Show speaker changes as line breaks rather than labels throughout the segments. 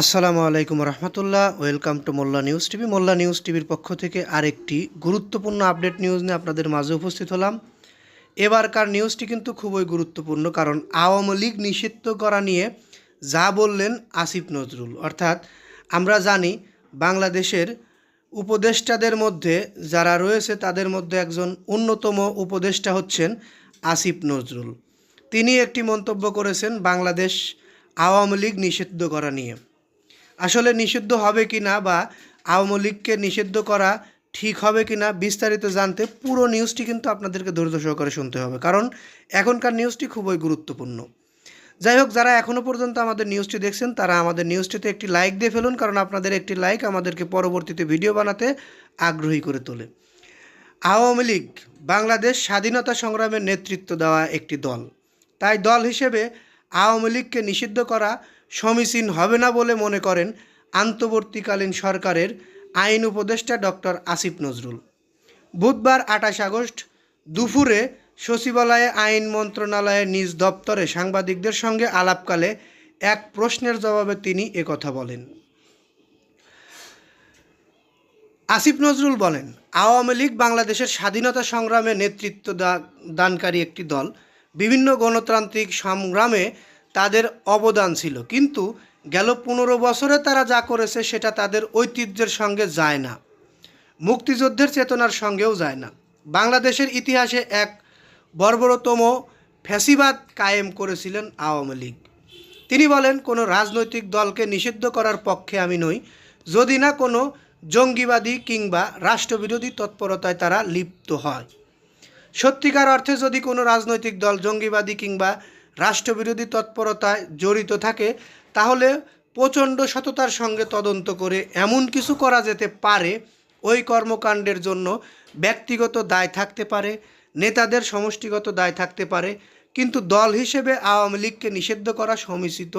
আসসালামু আলাইকুম রহমতুল্লাহ। Welcome to Molla news TV Molla news টিভির পক্ষ থেকে আরেকটি গুরুত্বপূর্ণ আপডেট নিউজ নিয়ে আপনাদের মাঝে উপস্থিত হলাম। এবারকার নিউজটি কিন্তু খুবই গুরুত্বপূর্ণ, কারণ আওয়ামী লীগ নিষিদ্ধ করা নিয়ে যা বললেন আসিফ নজরুল, অর্থাৎ আমরা জানি বাংলাদেশের উপদেষ্টাদের মধ্যে যারা রয়েছে তাদের মধ্যে একজন অন্যতম উপদেষ্টা হচ্ছেন আসিফ নজরুল। তিনি একটি মন্তব্য করেছেন বাংলাদেশ আওয়ামী লীগ নিষিদ্ধ করা নিয়ে। আসলে নিষিদ্ধ হবে কি না বা আওয়ামী লীগকে নিষিদ্ধ করা ঠিক হবে কি না বিস্তারিত জানতে পুরো নিউজটি কিন্তু আপনাদেরকে ধৈর্য সহকারে শুনতে হবে। কারণ এখনকার নিউজটি খুবই গুরুত্বপূর্ণ। যাই হোক, যারা এখনও পর্যন্ত আমাদের নিউজটি দেখছেন, তারা আমাদের নিউজটিতে একটি লাইক দিয়ে ফেলুন, কারণ আপনাদের একটি লাইক আমাদেরকে পরবর্তীতে ভিডিও বানাতে আগ্রহী করে তোলে। আওয়ামী লীগ, বাংলাদেশ স্বাধীনতা সংগ্রামের নেতৃত্ব দেওয়া একটি দল। তাই দল হিসেবে আওয়ামী লীগকে নিষিদ্ধ করা সমীচীন হবে না বলে মনে করেন আন্তর্বর্তীকালীন সরকারের আইন উপদেষ্টা ডক্টর আসিফ নজরুল। বুধবার আঠাশ আগস্ট দুপুরে সচিবালয়ে আইন মন্ত্রণালয়ের নিজ দপ্তরে সাংবাদিকদের সঙ্গে আলাপকালে এক প্রশ্নের জবাবে তিনি একথা বলেন। আসিফ নজরুল বলেন, আওয়ামী লীগ বাংলাদেশের স্বাধীনতা সংগ্রামে নেতৃত্ব দানকারী একটি দল। বিভিন্ন গণতান্ত্রিক সংগ্রামে তাদের অবদান ছিল। কিন্তু গেল পনেরো বছরে তারা যা করেছে সেটা তাদের ঐতিহ্যের সঙ্গে যায় না। মুক্তিযুদ্ধের চেতনার সঙ্গেও যায় না। বাংলাদেশের ইতিহাসে এক বর্বরতম ফ্যাসিবাদ কায়েম করেছিলেন আওয়ামী লীগ। তিনি বলেন, কোনো রাজনৈতিক দলকে নিষিদ্ধ করার পক্ষে আমি নই। যদি না কোনো জঙ্গিবাদী কিংবা রাষ্ট্রবিরোধী তৎপরতায় তারা লিপ্ত হয়। সত্যিকার অর্থে যদি কোনো রাজনৈতিক দল জঙ্গিবাদী কিংবা রাষ্ট্রবিরোধী তৎপরতায় জড়িত থাকে, তাহলে প্রচণ্ড সততার সঙ্গে তদন্ত করে এমন কিছু করা যেতে পারে, ওই কর্মকাণ্ডের জন্য ব্যক্তিগত দায় থাকতে পারে, নেতাদের সমষ্টিগত দায় থাকতে পারে, কিন্তু দল হিসেবে আওয়ামী লীগকে নিষিদ্ধ করা সমীচিত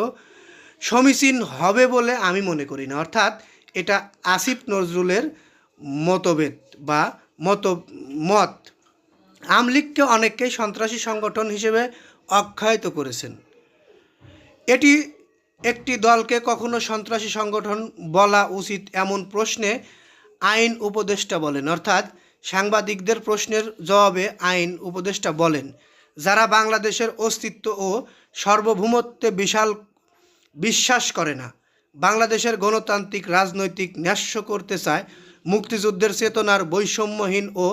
সমীচীন হবে বলে আমি মনে করি না। অর্থাৎ এটা আসিফ নজরুলের মতভেদ বা মত মত। আমলিগকে অনেককেই সন্ত্রাসী সংগঠন হিসেবে আখ্যায়িত করেছেন। এটি একটি দলকে কখনো সন্ত্রাসী সংগঠন বলা উচিত এমন প্রশ্নে আইন উপদেষ্টা বলেন, অর্থাৎ সাংবাদিকদের প্রশ্নের জবাবে আইন উপদেষ্টা বলেন, যারা বাংলাদেশের অস্তিত্ব ও সার্বভৌমত্বে বিশাল বিশ্বাস করে না। বাংলাদেশের গণতান্ত্রিক, রাজনৈতিক, ন্যাস্য করতে চায়, মুক্তিযুদ্ধের চেতনার বৈষম্যহীন ও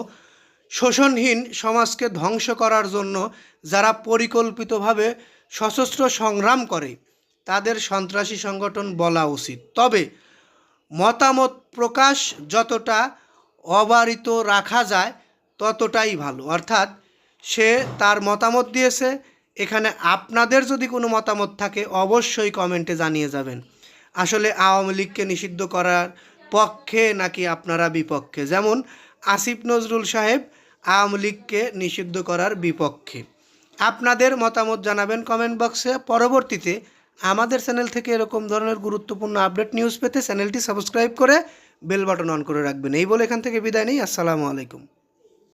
শোষণহীন সমাজকে ধ্বংস করার জন্য যারা পরিকল্পিতভাবে সশস্ত্র সংগ্রাম করে, তাদের সন্ত্রাসী সংগঠন বলা উচিত। তবে মতামত প্রকাশ যতটা অবারিত রাখা যায়, ততটাই ভালো। অর্থাৎ সে তার মতামত দিয়েছে, এখানে আপনাদের যদি কোনো মতামত থাকে, অবশ্যই কমেন্টে জানিয়ে যাবেন। আসলে আওয়ামী লীগকে নিষিদ্ধ করার পক্ষে নাকি আপনারা বিপক্ষে? যেমন আসিফ নজরুল সাহেব আওয়ামী লীগকে নিষিদ্ধ করার বিপক্ষে। আপনাদের মতামত জানাবেন কমেন্ট বক্সে পরবর্তীতে আমাদের চ্যানেল থেকে এরকম ধরনের গুরুত্বপূর্ণ আপডেট নিউজ পেতে চ্যানেলটি সাবস্ক্রাইব করে বেল বাটন অন করে রাখবেন। এই বলে এখান থেকে বিদায় নেই। আসসালামু আলাইকুম।